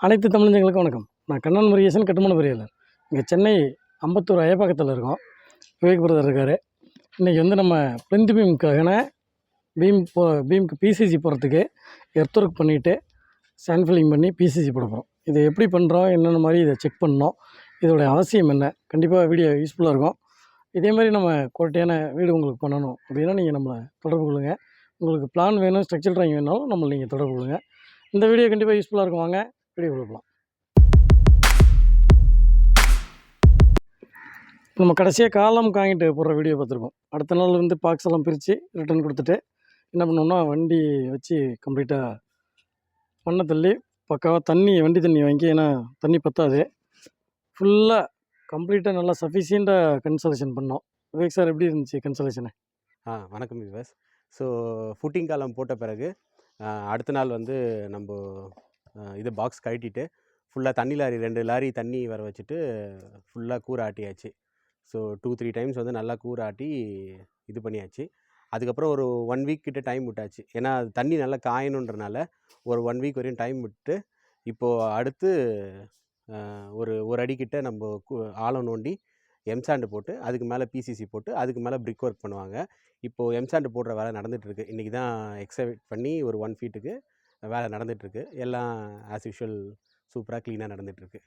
அனைத்து தமிழஞ்சங்களுக்கும் வணக்கம். நான் கண்ணன் முருகேசன் கட்டுமான பொறியாளர் இங்கே சென்னை அம்பத்தூர் அயப்பாக்கத்தில் இருக்கோம். விவேக் பிரதர் இருக்கார். இன்றைக்கி வந்து நம்ம பிளிந்த் பீமுக்கான பீம் போ பீமுக்கு பிசிசி போகிறதுக்கு எர்த் ஒர்க் பண்ணிவிட்டு சேண்ட் ஃபில்லிங் பண்ணி பிசிசி போட போகிறோம் இதை எப்படி பண்ணுறோம் என்னென்ன மாதிரி இதை செக் பண்ணோம் இதோடைய அவசியம் என்ன? கண்டிப்பாக வீடியோ யூஸ்ஃபுல்லாக இருக்கும். இதே மாதிரி நம்ம குவாலிட்டியான வீடு உங்களுக்கு பண்ணணும் அப்படின்னா நீங்கள் நம்மளை தொடர்பு கொள்ளுங்கள் உங்களுக்கு பிளான் வேணும் ஸ்ட்ரக்சர் ட்ராயிங் வேணாலும் நம்மளை நீங்கள் தொடர்பு கொள்ளுங்கள் இந்த வீடியோ கண்டிப்பாக யூஸ்ஃபுல்லாக இருக்கும். வாங்க வீடியோ கொடுக்கலாம் நம்ம கடைசியாக காலம் காங்கிட்டு போடுற வீடியோ பார்த்துருக்கோம் அடுத்த நாள் வந்து பாக்ஸ் எல்லாம் பிரித்து ரிட்டர்ன் கொடுத்துட்டு என்ன பண்ணோம்னா வண்டி வச்சு கம்ப்ளீட்டாக மண்ணை தள்ளி பக்காவாக தண்ணி வண்டி தண்ணி வாங்கி ஏன்னா தண்ணி பத்தாது. ஃபுல்லாக கம்ப்ளீட்டாக நல்லா சஃபிஷியண்ட்டாக கன்சலேஷன் பண்ணோம். விவேக் சார் எப்படி இருந்துச்சு கன்சலேஷனு ஆ வணக்கம் விவாஸ் ஸோ ஃபுட்டிங் காலம் போட்ட பிறகு அடுத்த நாள் வந்து நம்ம இது பாக்ஸ் கழட்டிட்டு ஃபுல்லாக தண்ணி லாரி ரெண்டு லாரி தண்ணி வர வச்சுட்டு ஃபுல்லாக கூற ஆட்டியாச்சு. ஸோ டூ த்ரீ டைம்ஸ் வந்து நல்லா கூறாட்டி ஆட்டி இது பண்ணியாச்சு. அதுக்கப்புறம் ஒரு ஒன் வீக் கிட்ட டைம் விட்டாச்சு. ஏன்னா தண்ணி நல்லா காயணுன்றனால ஒரு ஒன் வீக் வரையும் டைம் விட்டு இப்போது அடுத்து ஒரு ஒரு அடிக்கிட்ட நம்ம ஆழம் நோண்டி எம்சாண்டு போட்டு அதுக்கு மேலே பிசிசி போட்டு அதுக்கு மேலே பிரிக் ஒர்க் பண்ணுவாங்க. இப்போது எம்சாண்டு போடுற வேலை நடந்துகிட்ருக்கு இன்றைக்கி தான் எக்ஸவேட் பண்ணி ஒரு ஒன் ஃபீட்டுக்கு வேலை நடந்துகிட்ருக்கு எல்லாம் ஆஸ் யூஷுவல் சூப்பராக க்ளீனாக நடந்துகிட்ருக்கு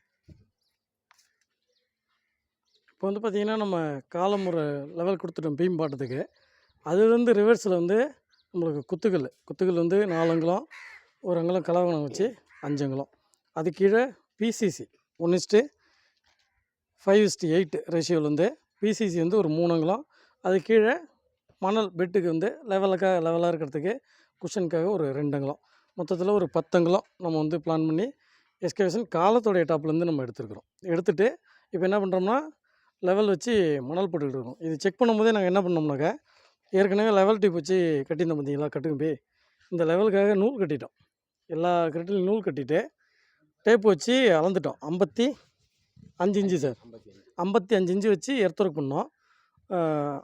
இப்போ வந்து பார்த்திங்கன்னா நம்ம காலம் ஒரு லெவல் கொடுத்துட்டோம் பீம் பாட்டத்துக்கு. அதுலேருந்து ரிவர்ஸில் வந்து நம்மளுக்கு குத்துக்கல் குத்துக்கல் வந்து நாலு அங்குலம் ஒரு அங்குலம் கலவணம் வச்சு அஞ்சு அங்குலம். அது கீழே PCC one is to five is to eight ரேஷியோவில் வந்து பிசிசி வந்து ஒரு மூணு அங்குலம். அது கீழே மணல் பெட்டுக்கு வந்து லெவலுக்காக லெவலாக இருக்கிறதுக்கு குஷனுக்காக ஒரு ரெண்டு அங்குலம். மொத்தத்தில் ஒரு பத்து அங்குலம் நம்ம வந்து பிளான் பண்ணி எஸ்கவேஷன் காலத்தோடைய டாப்லேருந்து நம்ம எடுத்துருக்குறோம். எடுத்துகிட்டு இப்போ என்ன பண்ணுறோம்னா லெவல் வச்சு மணல் போட்டுக்கிட்டு இருக்கோம். இது செக் பண்ணும்போதே நாங்கள் என்ன பண்ணோம்னாக்கா ஏற்கனவே லெவல் டிப் வச்சு கட்டியிருந்தோம் பார்த்தீங்களா கட்டுங்க போய். இந்த லெவலுக்காக நூல் கட்டிட்டோம். எல்லா கட்டிலும் நூல் கட்டிட்டு டேப் வச்சு அளந்துட்டோம். ஐம்பத்தி அஞ்சு இன்ச்சு சார் ஐம்பத்தி அஞ்சு இன்ச்சு வச்சு எர்த் ஒர்க் பண்ணோம்.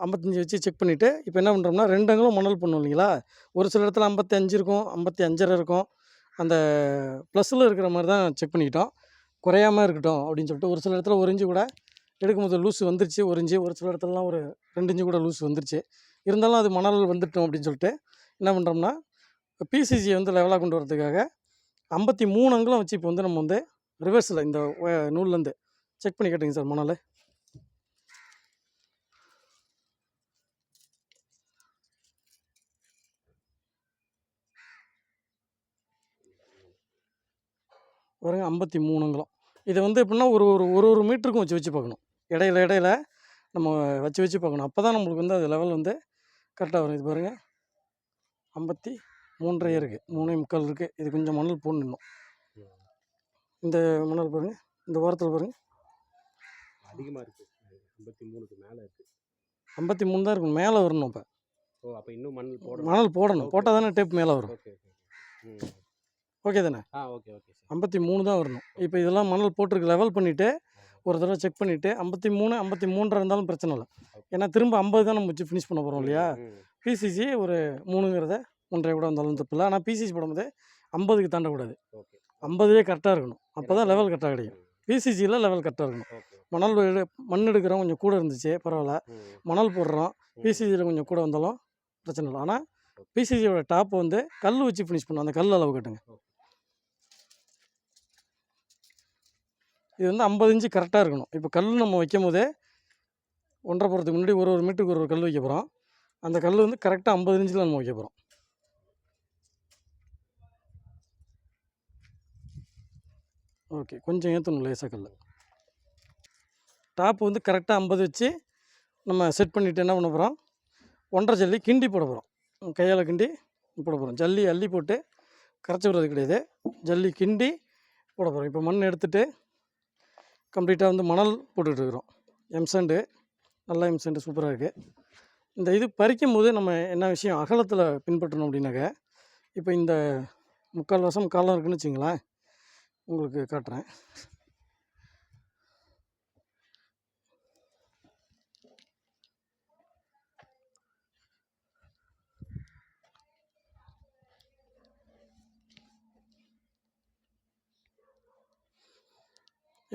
ஐம்பத்தஞ்சு வச்சு செக் பண்ணிவிட்டு இப்போ என்ன பண்ணுறோம்னா ரெண்டு அங்குலம் மணல் பண்ணும் இல்லைங்களா? ஒரு சில இடத்துல ஐம்பத்தி அஞ்சு இருக்கும் ஐம்பத்தி அஞ்சரை இருக்கும். அந்த ப்ளஸில் இருக்கிற மாதிரி தான் செக் பண்ணிக்கிட்டோம். குறையாமல் இருக்கட்டும் அப்படின்னு சொல்லிட்டு ஒரு சில இடத்துல ஒரு இஞ்சு கூட எடுக்கும்போது லூஸ் வந்துருச்சு ஒரு இன்ச்சு ஒரு சில இடத்துலலாம் ஒரு ரெண்டு இஞ்சு கூட லூஸ் வந்துருச்சு. இருந்தாலும் அது மணல் வந்துட்டோம் அப்படின்னு சொல்லிட்டு என்ன பண்ணுறோம்னா பிசிசியை வந்து லெவலாக கொண்டு வரதுக்காக ஐம்பத்தி மூணு அங்குலம் வச்சு இப்போ வந்து நம்ம வந்து ரிவர்ஸில் இந்த நூல்லேருந்து செக் பண்ணி கேட்டுங்க சார் மணல். பாருங்க ஐம்பத்தி மூணு அங்குலம் இதை வந்து எப்படின்னா ஒரு ஒரு ஒரு ஒரு மீட்டருக்கும் வச்சு வச்சு பார்க்கணும். இடையில இடையில நம்ம வச்சு வச்சு பார்க்கணும். அப்போ தான் நம்மளுக்கு வந்து அது லெவல் வந்து கரெக்டாக வரும். இது பாருங்கள் ஐம்பத்தி மூன்றரை இருக்குது மூணே முக்கால் இருக்குது இது கொஞ்சம் மணல் போடணும். இந்த மணல் பாருங்கள் இந்த வாரத்தில் பாருங்கள் அதிகமாக இருக்குது ஐம்பத்தி மூணுக்கு மேலே இருக்குது ஐம்பத்தி மூணு தான் இருக்கும் மேலே வரணும் இப்போ ஓ அப்போ இன்னும் மணல் போடணும். மணல் போடணும். போட்டால் தானே டேப் மேலே வரும். Okay okay. ம். ஓகே தானே? ஆ ஓகே ஓகே ஐம்பத்தி மூணு தான் வரணும். இப்போ இதெல்லாம் மணல் போட்டிருக்கு லெவல் பண்ணிவிட்டு ஒரு தடவை செக் பண்ணிவிட்டு ஐம்பத்தி மூணு ஐம்பத்தி மூன்றரை இருந்தாலும் பிரச்சனை இல்லை. ஏன்னா திரும்ப ஐம்பது தான் நம்ம வச்சு ஃபினிஷ் பண்ண போகிறோம் இல்லையா? பிசிசி ஒரு மூணுங்கிறத ஒன்றரை கூட வந்தாலும் தப்பு இல்லை. ஆனால் பிசிசி போடும்போது ஐம்பதுக்கு தாண்டக்கூடாது ஐம்பதுவே கரெக்டாக இருக்கணும். அப்போ தான் லெவல் கரெக்டாக கிடைக்கும். பிசிசியில் லெவல் கரெக்டாக இருக்கணும். மணல் மண் எடுக்கிறோம் கொஞ்சம் கூட இருந்துச்சு பரவாயில்ல. மணல் போடுறோம். பிசிசியில் கொஞ்சம் கூட வந்தாலும் பிரச்சனை இல்லை. ஆனால் பிசிசியோட டாப் வந்து கல் வச்சு ஃபினிஷ் பண்ணணும். அந்த கல் அளவு கட்டுங்க. இது வந்து ஐம்பது இன்ச்சு கரெக்டாக இருக்கணும். இப்போ கல் நம்ம வைக்கும் போதே ஒன்றரை போகிறதுக்கு முன்னாடி ஒரு ஒரு மீட்டருக்கு ஒரு ஒரு கல் வைக்க போகிறோம் அந்த கல் வந்து கரெக்டாக ஐம்பது இன்ச்சில் நம்ம வைக்க போகிறோம் ஓகே கொஞ்சம் ஏற்றணும் லேசாக கல் டாப் வந்து கரெக்டாக ஐம்பது வச்சு நம்ம செட் பண்ணிவிட்டு என்ன பண்ண போகிறோம் ஒன்றரை ஜல்லி கிண்டி போட போகிறோம் கையால் கிண்டி போட போகிறோம் ஜல்லி அள்ளி போட்டு கரைச்சி விடுறது கிடையாது. ஜல்லி கிண்டி போட போகிறோம் இப்போ மண் எடுத்துகிட்டு கம்ப்ளீட்டாக வந்து மணல் போட்டுட்ருக்குறோம். எம்சண்டு நல்லா எம்சண்டு சூப்பராக இருக்குது இந்த இது பறிக்கும் போது நம்ம என்ன விஷயம் அகலத்தில் பின்பற்றணும் அப்படின்னாக்க இப்போ இந்த முக்கால் வருஷம் காலம் இருக்குன்னு வச்சிங்களேன் உங்களுக்கு காட்டுறேன்.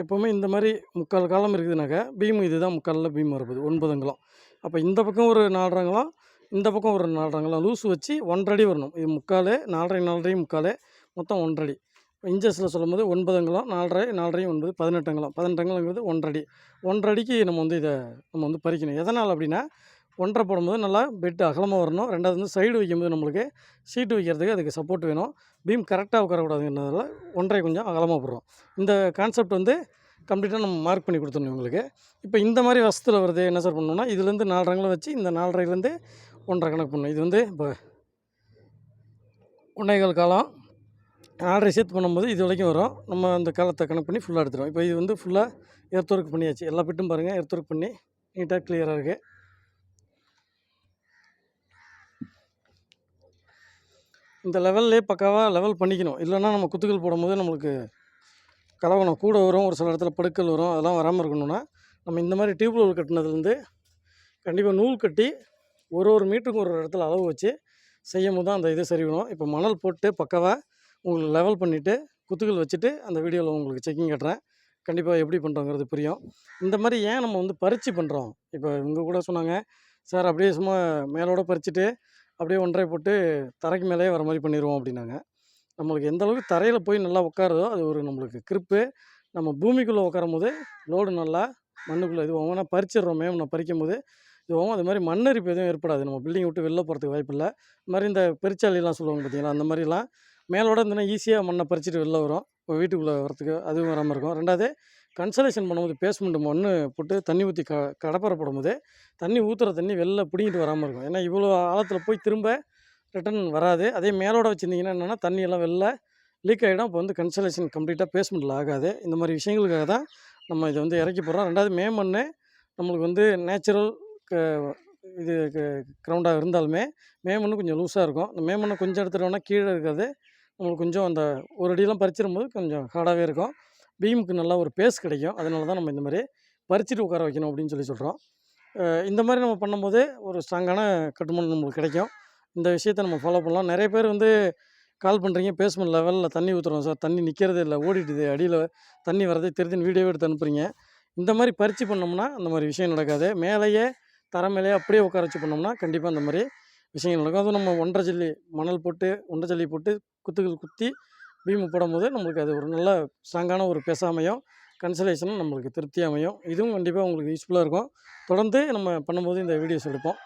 எப்போவுமே இந்த மாதிரி முக்கால் காலம் இருக்குதுனாக்கா பீம் இதுதான் முக்காலில் பீம் வரப்போகுது ஒன்பது அங்குலம். அப்போ இந்த பக்கம் ஒரு நாலரை இந்த பக்கம் ஒரு நாலரை லூஸ் வச்சு ஒன்றரை அடி வரணும். இது முக்கால் நாலரை நாலரை முக்கால் மொத்தம் ஒன்றரை அடி. இன்ச்சஸில் சொல்லும்போது ஒன்பது அங்குலம் நாலரை நாலரை ஒன்பது பதினெட்டு அங்குலம். பதினெட்டு அங்குலங்கிறது ஒன்றரை அடி. ஒன்றரை நம்ம வந்து இதை நம்ம வந்து பறிக்கணும். எதனால் அப்படின்னா ஒன்றரை போடும்போது நல்லா பெட் அகலமாக வரணும். ரெண்டாவது வந்து சைடு வைக்கும்போது நம்மளுக்கு சீட்டு வைக்கிறதுக்கு அதுக்கு சப்போர்ட் வேணும். பீம் கரெக்டாக உட்காரக்கூடாதுங்கிறதுனால ஒன்றரை கொஞ்சம் அகலமாக போடுறோம். இந்த கான்செப்ட் வந்து கம்ப்ளீட்டாக நம்ம மார்க் பண்ணி கொடுத்துடணும் உங்களுக்கு இப்போ இந்த மாதிரி வசத்தில் வருது என்ன சார் பண்ணணும்னா இதுலேருந்து நாலு வச்சு இந்த நாலரைலேருந்து ஒன்றரை கணக்கு பண்ணணும். இது வந்து இப்போ ஒன்றேகால் காலம் ஆர்டரை சேர்த்து பண்ணும்போது இது வரைக்கும் வரும். நம்ம அந்த காலத்தை கணக்கு பண்ணி ஃபுல்லாக எடுத்துருவோம் இப்போ இது வந்து ஃபுல்லாக எர்த் ஒர்க் பண்ணியாச்சு. எல்லா பிட்டும் பாருங்கள் எர்த் ஒர்க் பண்ணி நீட்டாக கிளியராக இருக்குது இந்த லெவல்லே பக்காவாக லெவல் பண்ணிக்கணும். இல்லைன்னா நம்ம குத்துக்கள் போடும்போது நம்மளுக்கு கலவனம் கூட வரும் ஒரு சில இடத்துல படுக்கல் வரும் அதெல்லாம் வராமல் இருக்கணும்னா நம்ம இந்த மாதிரி டியூப் நூல் கட்டினதுலேருந்து கண்டிப்பாக நூல் கட்டி ஒரு ஒரு மீட்டருக்கு ஒரு இடத்துல அளவு வச்சு செய்யும் போது தான் அந்த இது சரி வரும். இப்போ மணல் போட்டு பக்காவாக உங்களுக்கு லெவல் பண்ணிவிட்டு குத்துக்கள் வச்சுட்டு அந்த வீடியோவில் உங்களுக்கு செக்கிங் கட்டுறேன். கண்டிப்பாக எப்படி பண்ணுறோங்கிறது புரியும். இந்த மாதிரி ஏன் நம்ம வந்து பறித்து பண்ணுறோம் இப்போ இவங்க கூட சொன்னாங்க சார் அப்படியே சும்மா மேலோட பறிச்சுட்டு அப்படியே ஒன்றரை போட்டு தரைக்கு மேலேயே வர மாதிரி பண்ணிடுவோம் அப்படின்னாங்க. நம்மளுக்கு எந்த அளவுக்கு தரையில் போய் நல்லா உட்காருதோ அது ஒரு நம்மளுக்கு கிரிப்பு. நம்ம பூமிக்குள்ளே உட்காரும் போது லோடு நல்லா மண்ணுக்குள்ளே இது ஒவ்வொன்றா பறிச்சிடுறோம் மேம் நான் பறிக்கும் போது இதுவும் அது மாதிரி மண்ணரிப்பு எதுவும் ஏற்படாது. நம்ம பில்டிங் விட்டு வெளில போகிறதுக்கு வாய்ப்பு இல்லை. இது மாதிரி இந்த பெருச்சாலிலாம் சொல்லுவாங்க பார்த்தீங்களா? அந்த மாதிரிலாம் மேலோட இருந்ததுன்னா ஈஸியாக மண்ணை பறிச்சுட்டு வெளில வரும். இப்போ வீட்டுக்குள்ளே வரத்துக்கு அதுவும் வராமல் இருக்கும். ரெண்டாவது கன்சலேஷன் பண்ணும்போது பேஸ்மெண்ட் மண் போட்டு தண்ணி ஊற்றி க கடப்பரை போடும்போது தண்ணி ஊற்றுற தண்ணி வெளில பிடிங்கிட்டு வராமல் இருக்கும். ஏன்னா இவ்வளோ ஆழத்தில் போய் திரும்ப ரிட்டர்ன் வராது. அதே மேலோட வச்சுருந்தீங்கன்னா என்னென்னா தண்ணியெல்லாம் வெளில லீக் ஆகிடும் இப்போ வந்து கன்சலேஷன் கம்ப்ளீட்டாக பேஸ்மெண்ட்டில் ஆகாது. இந்த மாதிரி விஷயங்களுக்காக தான் நம்ம இதை வந்து இறக்கி போடுறோம். ரெண்டாவது மே மண் நம்மளுக்கு வந்து நேச்சுரல் க இது கிரவுண்டாக இருந்தாலுமே மே மண் கொஞ்சம் லூஸாக இருக்கும். இந்த மே மண்ணை கொஞ்சம் எடுத்துட்டோம்னா கீழே இருக்காது நம்மளுக்கு கொஞ்சம் அந்த ஒரு அடியெல்லாம் பறிச்சிடும் போது கொஞ்சம் ஹார்டாகவே இருக்கும். பீமுக்கு நல்லா ஒரு பேஸ் கிடைக்கும். அதனால தான் நம்ம இந்த மாதிரி பறிச்சுட்டு உட்கார வைக்கணும் அப்படின்னு சொல்லி சொல்கிறோம் இந்த மாதிரி நம்ம பண்ணும்போது ஒரு ஸ்ட்ராங்கான கட்டுமானம் நம்மளுக்கு கிடைக்கும். இந்த விஷயத்தை நம்ம ஃபாலோ பண்ணலாம். நிறைய பேர் வந்து கால் பண்ணுறீங்க பேஸ்மெண்ட் லெவலில் தண்ணி ஊற்றுறோம் சார். தண்ணி நிற்கிறது இல்லை ஓடிட்டுது அடியில் தண்ணி வரதே தெரிஞ்சுன்னு வீடியோ எடுத்து அனுப்புகிறீங்க இந்த மாதிரி பறித்து பண்ணோம்னா அந்த மாதிரி விஷயம் நடக்காது. மேலேயே தர மேலேயே அப்படியே உட்கார வச்சு பண்ணோம்னா கண்டிப்பாக அந்த மாதிரி விஷயங்கள் நடக்கும். அதுவும் நம்ம ஒன்றரை ஜல்லி மணல் போட்டு ஒன்றரை ஜல்லி போட்டு குத்துகள் குத்தி பீம் போடும்போது நம்மளுக்கு அது ஒரு நல்ல ஸ்ட்ராங்கான ஒரு பேசாமையும் கன்சலேஷனும் நம்மளுக்கு திருப்தி அமையும். இதுவும் கண்டிப்பாக உங்களுக்கு யூஸ்ஃபுல்லாக இருக்கும். தொடர்ந்து நம்ம பண்ணும்போது இந்த வீடியோஸ் எடுப்போம்.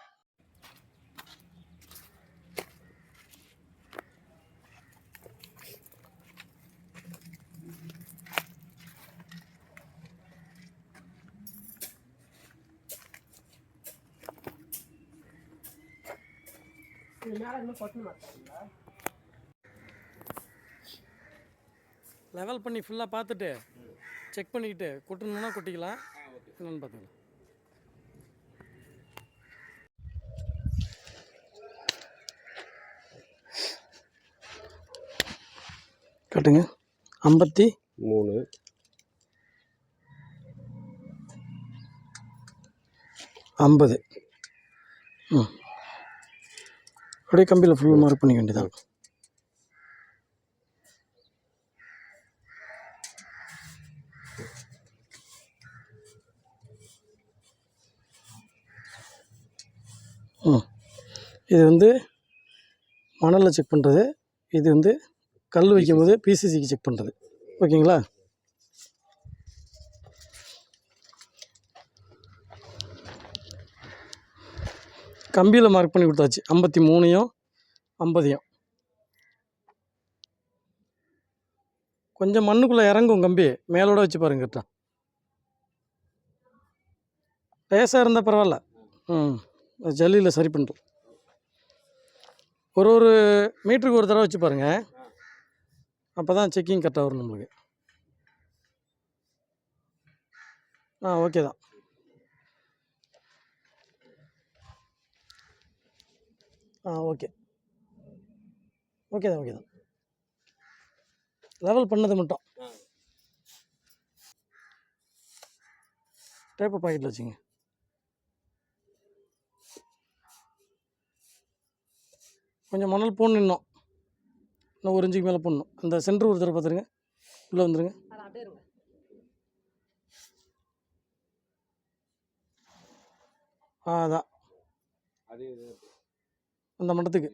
லெவல் பண்ணி ஃபுல்லாக பார்த்துட்டு செக் பண்ணிக்கிட்டு கொட்டணும்னா கொட்டிக்கலாம். என்னென்னு பார்த்துக்கலாம். கட்டுங்க. ஐம்பத்தி மூணு. ஐம்பது. ம். அப்படியே கம்பியில் ஃபுல் மார்க் பண்ணிக்க வேண்டியதான் இது வந்து மணலில் செக் பண்ணுறது இது வந்து கல் வைக்கும்போது பிசிசிக்கு செக் பண்ணுறது ஓகேங்களா? கம்பியில் மார்க் பண்ணி கொடுத்தாச்சு. ஐம்பத்தி மூணையும் ஐம்பதையும். கொஞ்சம் மண்ணுக்குள்ளே இறங்கும் கம்பி. மேலோட வச்சு பாருங்க கரெக்டாக லேசாக இருந்தால் பரவாயில்ல. ம். ஜல்லியில் சரி பண்ணுறோம் ஒரு ஒரு மீட்டருக்கு ஒரு தடவை வச்சு பாருங்கள் அப்போ தான் செக்கிங் கரெக்டாக வரும் நம்மளுக்கு. ஆ ஓகே தான். ஆ ஓகே ஓகே தான் ஓகே தான். லெவல் பண்ணது மட்டும். டேப்பை பாக்கெட்டில் வச்சுங்க. கொஞ்சம் மணல் போடணும் நின்றோம் இன்னும் ஒரு இஞ்சுக்கு மேலே போடணும். அந்த சென்டர் ஒருத்தர் பார்த்துருங்க உள்ளே வந்துடுங்க ஆ அதான். அந்த மண்டத்துக்கு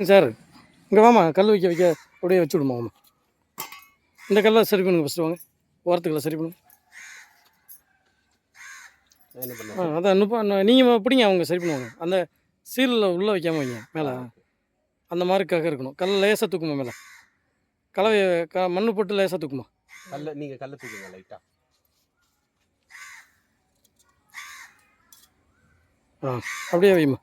சார் இங்கே வாமா கல் வைக்க வைக்க அப்படியே வச்சு விடுமா இந்த கல்லை சரி பண்ணுங்க ஃபஸ்ட்டு வாங்க. ஓரத்துக்கெல்லாம் சரி பண்ணுங்க. என்ன பண்ண ஆ அதான் இன்னும் நீங்கள் பிடிங்க அவங்க சரி பண்ணுவாங்க. அந்த சீலில் உள்ளே வைக்காம வைங்க மேலே. அந்த மாதிரிக்காக இருக்கணும். கல் லேசாக தூக்குமா மேலே? கலவை க மண்ணு போட்டு லேசாக தூக்குமா? கல்ல நீங்க கல்ல தூக்குங்க லைட்டா. ஆ அப்படியே வைமா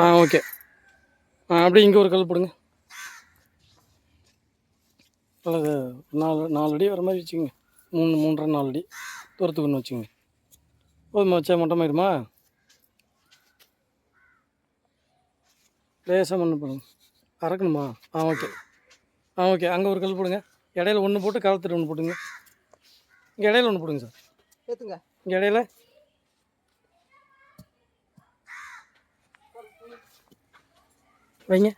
ஆ ஓகே. அப்படியே இங்கே ஒரு கல் போடுங்க. நல்லது நாலு நாலு அடி வர மாதிரி வச்சுக்கோங்க. மூணு மூன்றரை நாலு அடி தூரத்துக்கு ஒன்று வச்சுக்கோங்க. போதுமா வச்சா மட்டமாயிருமா லேசாக மண்ணு போடுங்க. அறக்கணுமா ஆ ஓகே. ஆ ஓகே. அங்கே ஒரு கல் போடுங்க. இடையில ஒன்று போட்டு கலத்துட்டு ஒன்று போட்டுங்க இங்கே இடையில ஒன்று போடுங்க சார். இங்கே இடையில வைங்க.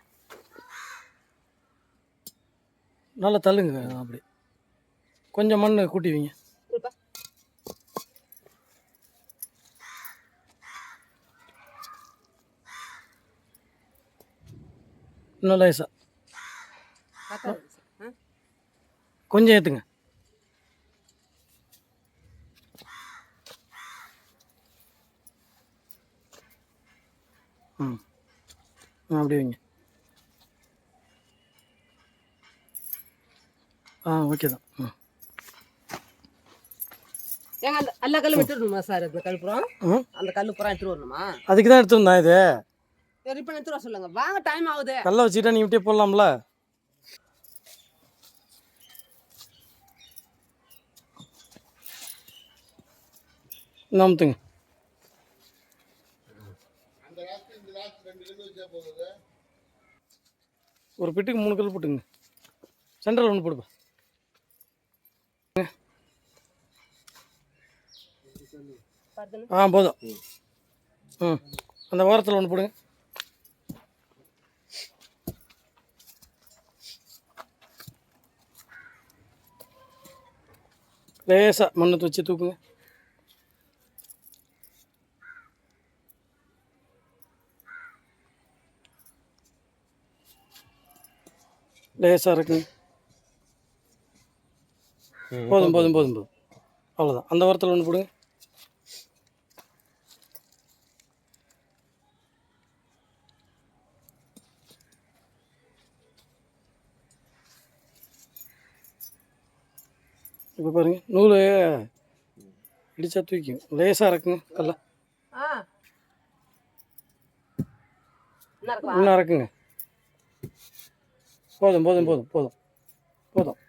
நல்லா தள்ளுங்க அப்படி கொஞ்சம் மண் கூட்டி வைங்க. இன்னும் லேசா. கொஞ்சம் ஏற்றுங்க ம். அப்படி வைங்க. ஆ ஓகே தான். ம். ஏங்க அந்த எல்லா கல்லும் எடுத்துடணுமா சார்? இந்த கல் புறம் ம் அந்த கல் புறம் எடுத்துட்டு வரணுமா? அதுக்கு தான் எடுத்து வந்தேன் இது. சரி இப்போ எடுத்துட்டு வர சொல்லுங்க. வாங்க டைம் ஆகுது. கல்லை வச்சுக்கிட்டா நீ விட்டே போடலாம்ல? நாமத்துங்க. ஒரு பெட்டுக்கு மூணு கல் போட்டுங்க. சென்ட்ரல் ஒன்று போடுப்பா. ஆ போதும். ம் அந்த ஓரத்தில் ஒன்று போடுங்க. லேசாக மண்ணை வச்சு தூக்குங்க. லேசாக இருக்குங்க. போதும் போதும் போதும் போதும். அவ்வளோதான் அந்த ஓரத்தில் ஒன்று போடுங்க. இப்போ பாருங்க நூல் இடிச்சா தூக்கிக்கும். லேசாக இருக்குங்க கல்ல இன்னும் இருக்குங்க போதும் போதும் போதும் போதும் போதும்.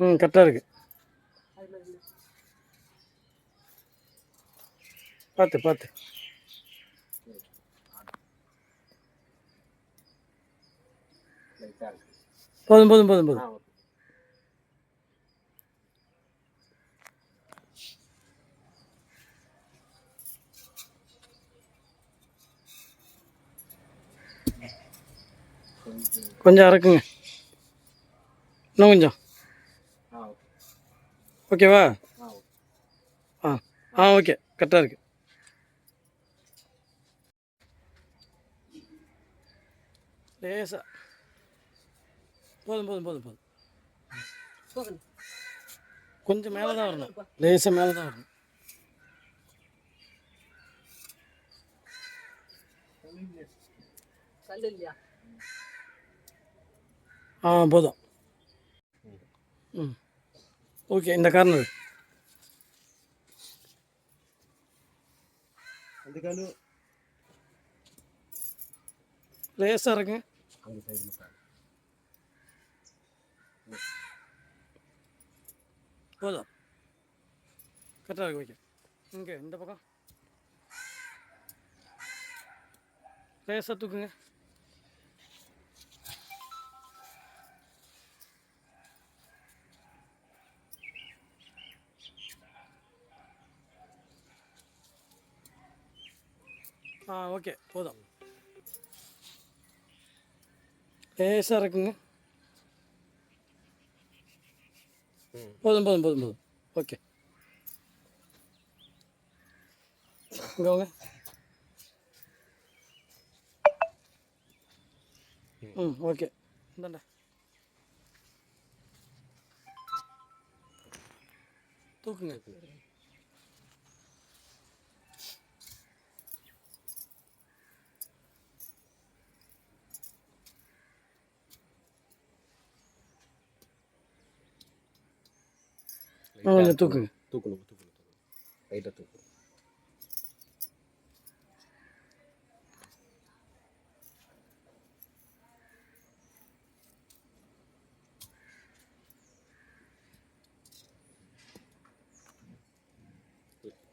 ம் கரெக்டாக இருக்கு. பார்த்து பார்த்து போதும் போதும் போதும் போதும். கொஞ்சம் இறக்குங்க இன்னும் கொஞ்சம். ஓகேவா? ஆ ஆ ஓகே. கரெக்டாக இருக்கு. லேசா போதும் போதும் போதும் போதும் போகணும் கொஞ்சம் மேலே தான் வரணும் லேசாக மேலே தான் வரணும் கல் இல்லையா ஆ போதும் ம் ஓகே இந்த கார்னர் அந்த கல்லு லேசாக இருக்குங்க அந்த சைடு போதும். கரெக்டாக இருக்கு ஓகே. இங்கே இந்த பக்கம். லேசாக தூக்குங்க. ஆ ஓகே. போதும். லேசாக இருக்குங்க போதும் போதும் போதும் போதும் ஓகே இங்கே வாங்க ம் ஓகே கொஞ்சம் தூக்குங்க தூக்கணும். தூக்கணும் தூக்கணும் லைட்டாக தூக்கணும்.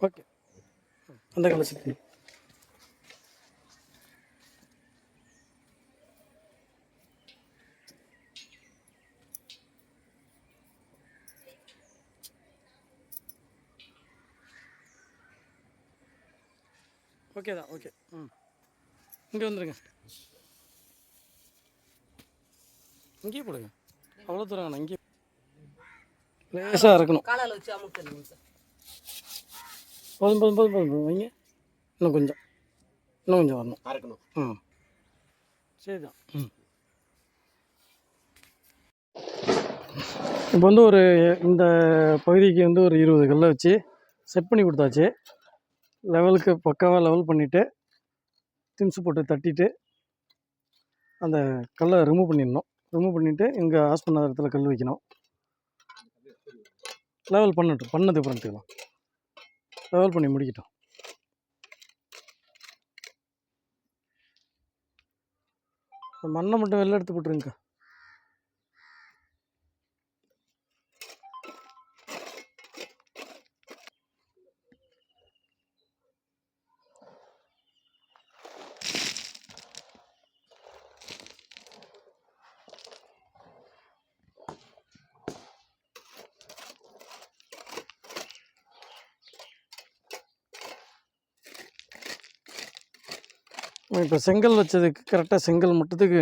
ஓகே. அந்த கலசி ஓகே தான் ஓகே ம். இங்கே வந்துடுங்க இங்கேயே போடுங்க. அவ்வளோ தூரம் வேணாம் இங்கே லேசாக இருக்கணும். போதும் போதும் போதும் போதும் வைங்க. இன்னும் கொஞ்சம். இன்னும் கொஞ்சம் வரணும். அறுக்கணும். ம். சரிதான் ம். இப்போ வந்து ஒரு இந்த பகுதிக்கு வந்து ஒரு இருபது கல்லை வச்சு செட் பண்ணி கொடுத்தாச்சு. லெவலுக்கு பக்காவாக லெவல் பண்ணிவிட்டு திம்ஸ் போட்டு தட்டிட்டு அந்த கல்லை ரிமூவ் பண்ணிடணும். ரிமூவ் பண்ணிவிட்டு இங்கே ஆஸ் பண்ணாத இடத்துல கல் வைக்கணும். லெவல் பண்ணட்டும். பண்ணது பண்ணிட்டுக்கலாம் லெவல் பண்ணி முடிக்கட்டும். மண்ணை மட்டும் வெளில எடுத்து போட்டுருங்கக்கா இப்போ செங்கல் வச்சதுக்கு கரெக்டாக செங்கல் மட்டத்துக்கு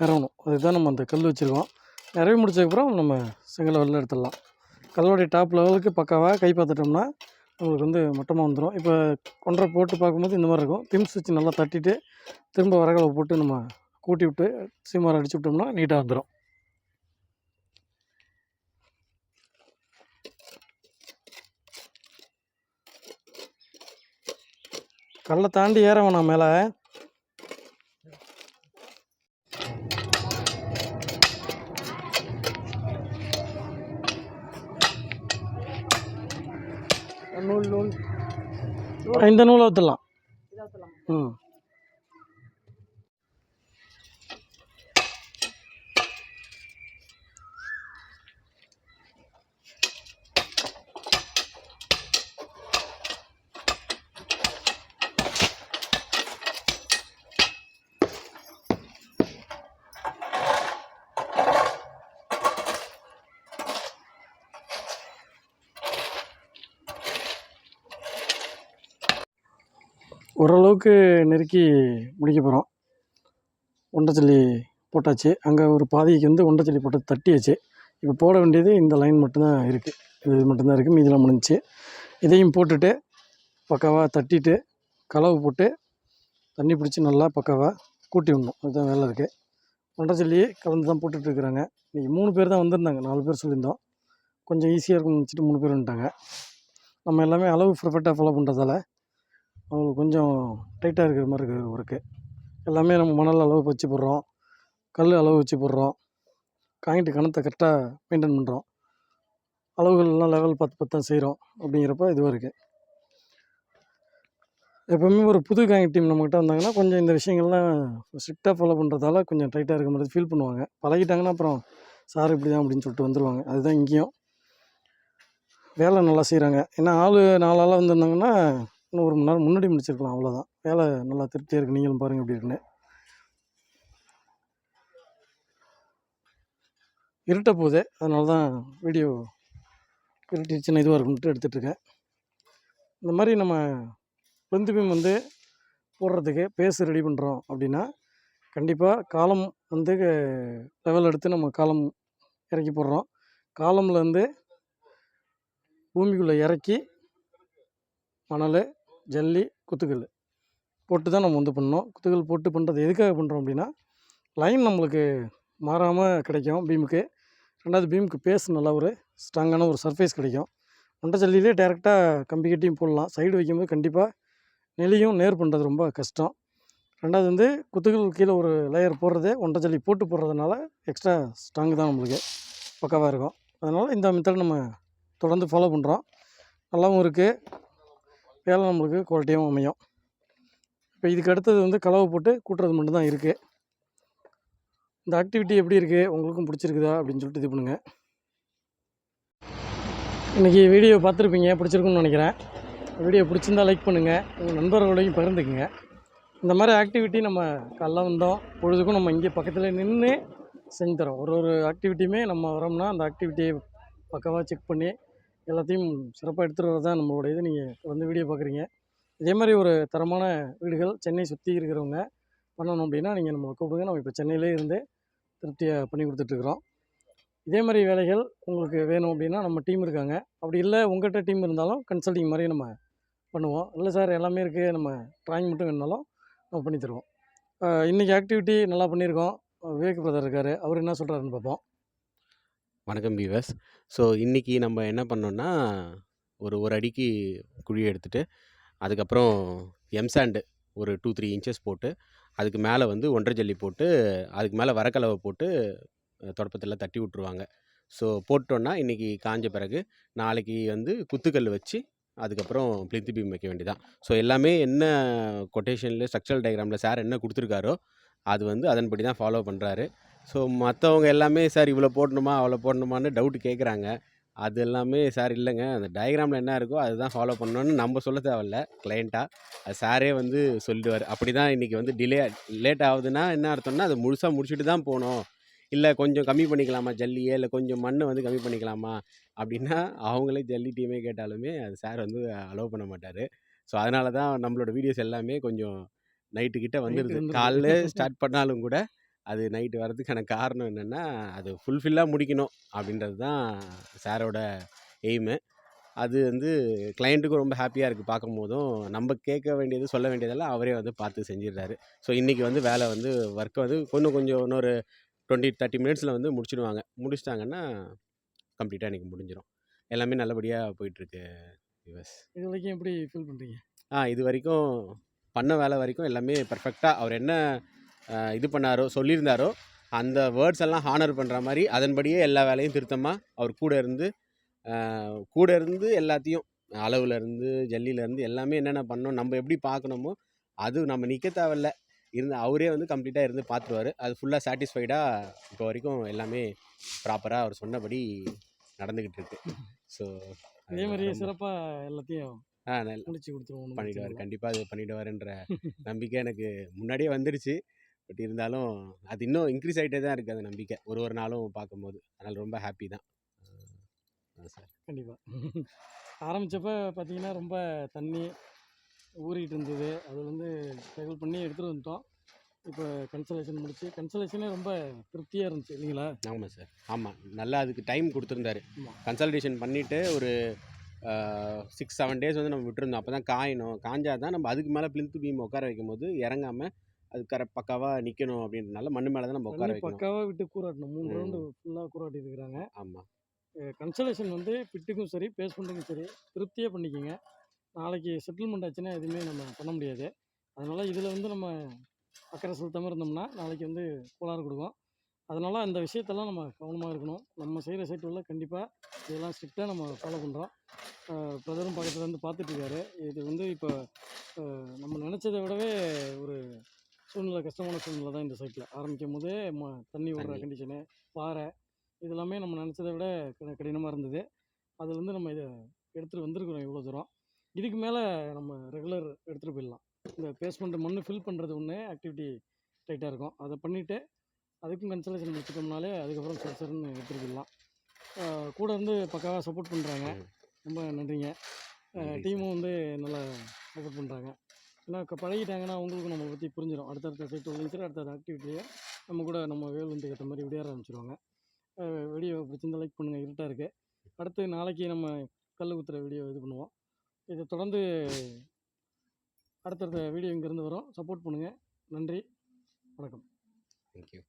நிறவணும் அதுதான் நம்ம அந்த கல் வச்சுருக்கோம். நிறவி முடிச்சதுக்கப்புறம் நம்ம செங்கலை வெளில எடுத்துடலாம். கல்லோடைய டாப் லெவலுக்கு பக்காவாக கை பார்த்துட்டோம்னா நம்மளுக்கு வந்து மட்டமாக வந்துடும் இப்போ கொன்றை போட்டு பார்க்கும்போது இந்த மாதிரி இருக்கும். திம்ஸ் வச்சு நல்லா தட்டிட்டு திரும்ப வரகளை போட்டு நம்ம கூட்டி விட்டு சீமாரம் அடிச்சு விட்டோம்னா நீட்டாக வந்துடும் கல்லை தாண்டி ஏற வேணாம் மேலே. நூல் நூல் இந்த நூலை ஊற்றலாம் ம். ஓரளவுக்கு நெருக்கி முடிக்க போகிறோம் ஒண்டச்சல்லி போட்டாச்சு. அங்கே ஒரு பாதிக்கு வந்து ஒண்டச்சல்லி போட்டு தட்டியாச்சு. இப்போ போட வேண்டியது இந்த லைன் மட்டும்தான் இருக்குது இது மட்டும்தான் இருக்குது மீதிலாம் முடிஞ்சுச்சு. இதையும் போட்டுட்டு பக்காவாக தட்டிட்டு களவு போட்டு தண்ணி பிடிச்சி நல்லா பக்காவாக கூட்டி விடணும். அதுதான் வேலை இருக்குது ஒண்டச்சல்லி கலந்து தான் போட்டுட்ருக்குறாங்க. இன்றைக்கி மூணு பேர் தான் வந்திருந்தாங்க. நாலு பேர் சொல்லியிருந்தோம். கொஞ்சம் ஈஸியாக இருக்கும்னு நினச்சிட்டு மூணு பேர் வந்துட்டாங்க. நம்ம எல்லாமே அளவு பர்ஃபெக்டாக ஃபாலோ பண்ணுறதால அவங்களுக்கு கொஞ்சம் டைட்டாக இருக்கிற மாதிரி இருக்குது ஒர்க்கு எல்லாமே நம்ம மணல் அளவு வச்சு போடுறோம். கல் அளவு வச்சு போடுறோம். காயின்ட்டு கணத்தை கரெக்டாக மெயின்டைன் பண்ணுறோம் அளவுகள்லாம் லெவல் பார்த்து பார்த்து தான் செய்கிறோம் அப்படிங்கிறப்ப இதுவாக இருக்குது எப்போவுமே ஒரு புது காயின் டீம் நம்மக்கிட்ட வந்தாங்கன்னா கொஞ்சம் இந்த விஷயங்கள்லாம் ஸ்ட்ரிக்டாக ஃபாலோ பண்ணுறதால கொஞ்சம் டைட்டாக இருக்க மாதிரி ஃபீல் பண்ணுவாங்க. பழகிட்டாங்கன்னா அப்புறம் சார் இப்படி தான் அப்படின்னு சொல்லிட்டு வந்துடுவாங்க அதுதான் இங்கேயும். வேலை நல்லா செய்கிறாங்க ஏன்னா ஆள் நாலு ஆளாக வந்திருந்தாங்கன்னா இன்னும் ஒரு மணி நேரம் முன்னாடி முடிச்சிருக்கலாம் அவ்வளோதான் வேலை நல்லா திருப்தியாக இருக்குது நீங்களும் பாருங்கள் எப்படி இருக்குன்னு. இருட்ட போகுது. அதனால தான் வீடியோ இருட்டிச்சுன்னா இதுவாக இருக்குன்ட்டு எடுத்துகிட்ருக்கேன் இந்த மாதிரி நம்ம பிளந்து பீம் வந்து போடுறதுக்கு பேஸ் ரெடி பண்ணுறோம் அப்படின்னா கண்டிப்பாக காலம் வந்து லெவல் எடுத்து நம்ம காலம் இறக்கி போடுறோம். காலமில் பூமிக்குள்ளே இறக்கி மணல் ஜல்லி குத்துக்கல் போட்டு தான் நம்ம வந்து பண்ணோம் குத்துக்கல் போட்டு பண்ணுறது எதுக்காக பண்ணுறோம் அப்படின்னா லைன் நம்மளுக்கு மாறாமல் கிடைக்கும் பீமுக்கு. ரெண்டாவது பீமுக்கு பேஸ் நல்லா ஒரு ஸ்ட்ராங்கான ஒரு சர்ஃபேஸ் கிடைக்கும். ஒன்றை ஜல்லியிலே டேரெக்டாக கம்பி கட்டியும் போடலாம். சைடு வைக்கும்போது கண்டிப்பாக நெளியும் நேர் பண்ணுறது ரொம்ப கஷ்டம். ரெண்டாவது வந்து குத்துகள் கீழே ஒரு லேயர் போடுறதே ஒன்றை ஜல்லி போட்டு போடுறதுனால எக்ஸ்ட்ரா ஸ்ட்ராங் தான் நம்மளுக்கு பக்காவாக இருக்கும். அதனால் இந்த மெத்தட் நம்ம தொடர்ந்து ஃபாலோ பண்ணுறோம் நல்லாவும் இருக்குது வேலை நம்மளுக்கு குவாலிட்டியாகவும் அமையும். இப்போ இதுக்கு அடுத்தது வந்து கலவை போட்டு கூட்டுறது மட்டும்தான் இருக்குது இந்த ஆக்டிவிட்டி எப்படி இருக்குது உங்களுக்கும் பிடிச்சிருக்குதா? அப்படின்னு சொல்லிட்டு இது பண்ணுங்கள் இன்றைக்கி வீடியோ பார்த்துருப்பீங்க பிடிச்சிருக்குன்னு நினைக்கிறேன். வீடியோ பிடிச்சிருந்தா லைக் பண்ணுங்கள் உங்கள் நண்பர்களோடையும் பகிர்ந்துக்குங்க. இந்த மாதிரி ஆக்டிவிட்டி நம்ம காலைல வந்தோம். பொழுதுக்கும் நம்ம இங்கே பக்கத்தில் நின்று செஞ்சு தரோம். ஒரு ஒரு ஆக்டிவிட்டியுமே நம்ம வரோம்னா அந்த ஆக்டிவிட்டியை பக்கமாக செக் பண்ணி எல்லாத்தையும் சிறப்பாக எடுத்துகிட்டு வரதான் தான் நம்மளோட இது நீங்கள் வந்து வீடியோ பார்க்குறீங்க. இதே மாதிரி ஒரு தரமான வீடுகள் சென்னை சுற்றி இருக்கிறவங்க பண்ணணும் அப்படின்னா நீங்கள் நம்மளை கூப்பிடுங்க. நம்ம இப்போ சென்னையிலே இருந்து திருப்தியாக பண்ணி கொடுத்துட்ருக்குறோம் இதே மாதிரி வேலைகள் உங்களுக்கு வேணும் அப்படின்னா நம்ம டீம் இருக்காங்க. அப்படி இல்லை உங்கள்கிட்ட டீம் இருந்தாலும் கன்சல்டிங் மாதிரி நம்ம பண்ணுவோம். இல்லை சார் எல்லாமே இருக்குது நம்ம ட்ராயிங் மட்டும் வேணுனாலும் நம்ம பண்ணி தருவோம். இன்னைக்கு ஆக்டிவிட்டி நல்லா பண்ணியிருக்கோம். விவேக் பிரதர் இருக்கார். அவர் என்ன சொல்கிறாருன்னு பார்ப்போம். வணக்கம் பீவர்ஸ் ஸோ இன்றைக்கி நம்ம என்ன பண்ணோம்னா ஒரு ஒரு அடிக்கு குழி எடுத்துகிட்டு அதுக்கப்புறம் எம்சாண்டு ஒரு டூ த்ரீ இன்ச்சஸ் போட்டு அதுக்கு மேலே வந்து ஒன்றரை ஜல்லி போட்டு அதுக்கு மேலே வரக்கலவை போட்டு தொடப்பத்தில் தட்டி விட்ருவாங்க ஸோ போட்டோன்னா இன்றைக்கி காஞ்ச பிறகு நாளைக்கு வந்து குத்துக்கல் வச்சு அதுக்கப்புறம் பிளிந்தி பீம் வைக்க வேண்டியதான் ஸோ எல்லாமே என்ன கொட்டேஷனில் ஸ்ட்ரக்சரல் டயக்ராமில் சார் என்ன கொடுத்துருக்காரோ அது வந்து அதன்படி தான் ஃபாலோ பண்ணுறாரு ஸோ மற்றவங்க எல்லாமே சார் இவ்வளோ போடணுமா? அவ்வளோ போடணுமான்னு டவுட் கேட்குறாங்க அது எல்லாமே சார் இல்லைங்க. அந்த டயக்ராமில் என்ன இருக்கோ அதுதான் ஃபாலோ பண்ணணும்னு நம்ம சொல்ல தேவையில்ல கிளையண்ட்டாக அது சாரே வந்து சொல்லிடுவார் அப்படி தான் இன்றைக்கி வந்து டிலே லேட் ஆகுதுன்னா என்ன அர்த்தம்னா அதை முழுசாக முடிச்சுட்டு தான் போகணும். இல்லை கொஞ்சம் கம்மி பண்ணிக்கலாமா? ஜல்லியே? இல்லை கொஞ்சம் மண் வந்து கம்மி பண்ணிக்கலாமா? அப்படின்னா அவங்களே ஜல்லி டீமே கேட்டாலுமே அது சார் வந்து அலோவ் பண்ண மாட்டார். ஸோ அதனால தான் நம்மளோட வீடியோஸ் எல்லாமே கொஞ்சம் நைட்டு கிட்ட வந்துடுது. காலைல ஸ்டார்ட் பண்ணாலும் கூட அது நைட்டு வர்றதுக்கான காரணம் என்னென்னா அது ஃபுல்ஃபில்லாக முடிக்கணும் அப்படின்றது தான் சாரோட எய்மு. அது வந்து கிளைண்ட்டுக்கும் ரொம்ப ஹாப்பியாக இருக்குது பார்க்கும் போதும் நம்ம கேட்க வேண்டியது சொல்ல வேண்டியதெல்லாம் அவரே வந்து பார்த்து செஞ்சிடுறாரு. ஸோ இன்றைக்கி வந்து வேலை வந்து ஒர்க்கை வந்து கொஞ்சம் கொஞ்சம் இன்னொரு டுவெண்ட்டி தேர்ட்டி மினிட்ஸில் வந்து முடிச்சிடுவாங்க. முடிச்சிட்டாங்கன்னா கம்ப்ளீட்டாக இன்றைக்கி முடிஞ்சிடும் எல்லாமே நல்லபடியாக போயிட்டுருக்கு யுவஸ் இது வரைக்கும் எப்படி ஃபீல் பண்ணுறீங்க ஆ இது வரைக்கும் பண்ண வேலை வரைக்கும் எல்லாமே பர்ஃபெக்டாக அவர் என்ன இது பண்ணாரோ சொல்லியிருந்தாரோ அந்த வேர்ட்ஸ் எல்லாம் ஹானர் பண்ணுற மாதிரி அதன்படியே எல்லா வேலையும் திருத்தமாக அவர் கூட இருந்து கூட இருந்து எல்லாத்தையும் அளவுல இருந்து ஜல்லியில இருந்து எல்லாமே என்னென்ன பண்ணோம் நம்ம எப்படி பார்க்கணுமோ அது நம்ம நிற்க தேவையில்ல. இருந்து அவரே வந்து கம்ப்ளீட்டாக இருந்து பார்த்துருவார். அது ஃபுல்லாக சாட்டிஸ்ஃபைடாக இப்போ வரைக்கும் எல்லாமே ப்ராப்பராக அவர் சொன்னபடி நடந்துக்கிட்டு இருக்கு. ஸோ அதே மாதிரி சிறப்பாக எல்லாத்தையும் முடிச்சு கொடுத்துருவோம். பண்ணிடுவார். கண்டிப்பாக அது பண்ணிடுவாருன்ற நம்பிக்கை எனக்கு முன்னாடியே வந்துடுச்சு பட் இருந்தாலும் அது இன்னும் இன்க்ரீஸ் ஆகிட்டே தான் இருக்குது அந்த நம்பிக்கை. ஒரு ஒரு நாளும் பார்க்கும்போது. அதனால் ரொம்ப ஹாப்பி தான். சார். கண்டிப்பாக ஆரம்பித்தப்ப பார்த்தீங்கன்னா ரொம்ப தண்ணி ஊறிட்டு இருந்தது. அது வந்து ஸ்ட்ரகிள் பண்ணி எடுத்துகிட்டு வந்துட்டோம். இப்போ கன்சலேஷன் முடிச்சு கன்சலேஷனே ரொம்ப திருப்தியாக இருந்துச்சு இல்லைங்களா? ஆமாம் சார். ஆமாம் நல்லா அதுக்கு டைம் கொடுத்துருந்தாரு. கன்சல்டேஷன் பண்ணிவிட்டு ஒரு சிக்ஸ் செவன் டேஸ் வந்து நம்ம விட்டுருந்தோம். அப்போ தான் காயணும். காஞ்சா தான் நம்ம அதுக்கு மேலே பிளிந்து பீம் உட்கார வைக்கும் போது இறங்காமல் அது கர பக்காவாக நிற்கணும் அப்படின்றனால மண்ணு மேலே தான் நம்ம உட்கார பக்காவாக விட்டு கூறாட்டணும். மூணு. ரவுண்டு ஃபுல்லாக கூறாட்டி இருக்கிறாங்க ஆமாம் கன்சலேஷன் வந்து பிட்டுக்கும் சரி பேஸ்மெண்ட்டுக்கும் சரி திருப்தியாக பண்ணிக்கோங்க. நாளைக்கு செட்டில்மெண்ட் ஆச்சுன்னா எதுவுமே நம்ம பண்ண முடியாது. அதனால் இதில் வந்து நம்ம அக்கறை செலுத்தாமல் இருந்தோம்னா நாளைக்கு வந்து கோளாறு கொடுக்கும். அதனால் அந்த விஷயத்தெல்லாம் நம்ம கவனமாக இருக்கணும். நம்ம செய்கிற சைட்டுள்ள கண்டிப்பாக இதெல்லாம் ஸ்ட்ரிக்டாக நம்ம ஃபாலோ பண்ணுறோம் பிரதரும் பக்கத்துல இருந்து பார்த்துட்டு இருக்காரு. இது வந்து இப்போ நம்ம நினச்சதை விடவே ஒரு சூழ்நிலை கஷ்டமான சூழ்நிலை தான் இந்த சைட்டில் ஆரம்பிக்கும் போதே ம தண்ணி விடுற. கண்டிஷனு பாறை இது எல்லாமே நம்ம நினச்சதை விட கடி- கடினமாக இருந்தது. அதுலேருந்து நம்ம இதை எடுத்துகிட்டு வந்திருக்கிறோம் இவ்வளோ தூரம். இதுக்கு மேலே நம்ம ரெகுலர் எடுத்துகிட்டு போயிடலாம். இந்த பேஸ்மெண்ட் மண் ஃபில் பண்ணுறது ஒன்று ஆக்டிவிட்டி டைட்டாக இருக்கும். அதை பண்ணிவிட்டு அதுக்கும் கன்சல்டேஷன் முடிச்சிட்டோம்னாலே அதுக்கப்புறம் சரி சரின்னு எடுத்துகிட்டு போயிடலாம். கூட இருந்து பக்காவாக சப்போர்ட் பண்ணுறாங்க. ரொம்ப நன்றிங்க. நன்றி டீமும் வந்து நல்லா சப்போர்ட் பண்ணுறாங்க ஏன்னா பழகிட்டாங்கன்னா அவங்களுக்கும் நம்மளை பற்றி புரிஞ்சிடும் அடுத்தடுத்த சைட் ஒழிஞ்சு அடுத்தடுத்த ஆக்டிவிட்டியை நம்ம கூட நம்ம வேல் வந்து ஏற்ற மாதிரி விளையாட ஆரம்பிச்சிருவாங்க. வீடியோ பிடிச்சிருந்தா லைக் பண்ணுங்கள் இருட்டாக இருக்குது அடுத்து நாளைக்கு நம்ம கல் குத்துற வீடியோ இது பண்ணுவோம். இதை தொடர்ந்து அடுத்தடுத்த வீடியோ இங்கேருந்து வரும். சப்போர்ட் பண்ணுங்கள் நன்றி. வணக்கம். தேங்க்யூ